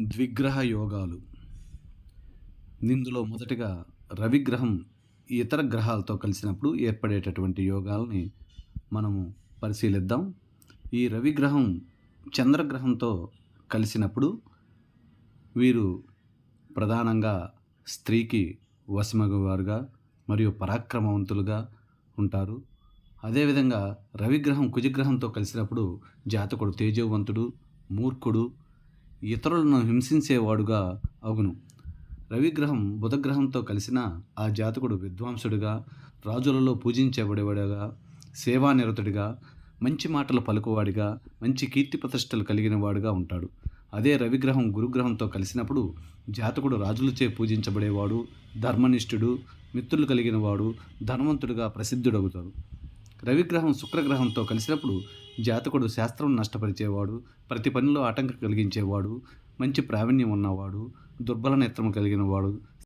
ద్విగ్రహ యోగాలు. ఇందులో మొదటిగా రవిగ్రహం ఇతర గ్రహాలతో కలిసినప్పుడు ఏర్పడేటటువంటి యోగాల్ని మనము పరిశీలిద్దాం. ఈ రవిగ్రహం చంద్రగ్రహంతో కలిసినప్పుడు వీరు ప్రధానంగా స్త్రీకి వశమగవారుగా మరియు పరాక్రమవంతులుగా ఉంటారు. అదేవిధంగా రవిగ్రహం కుజగ్రహంతో కలిసినప్పుడు జాతకుడు తేజవంతుడు మూర్ఖుడు ఇతరులను హింసించేవాడుగా అగును. రవిగ్రహం బుధగ్రహంతో కలిసిన ఆ జాతకుడు విద్వాంసుడిగా రాజులలో పూజించబడేవాడుగా సేవానిరతుడిగా మంచి మాటలు పలుకువాడిగా మంచి కీర్తి ప్రతిష్టలు కలిగిన వాడుగా ఉంటాడు. అదే రవిగ్రహం గురుగ్రహంతో కలిసినప్పుడు జాతకుడు రాజులచే పూజించబడేవాడు ధర్మనిష్ఠుడు మిత్రులు కలిగిన వాడు ధనవంతుడిగా ప్రసిద్ధుడవుతాడు. రవిగ్రహం శుక్రగ్రహంతో కలిసినప్పుడు జాతకుడు శాస్త్రం నష్టపరిచేవాడు ప్రతి పనిలో ఆటంకం కలిగించేవాడు మంచి ప్రావీణ్యం ఉన్నవాడు దుర్బల నేత్రం కలిగినవాడు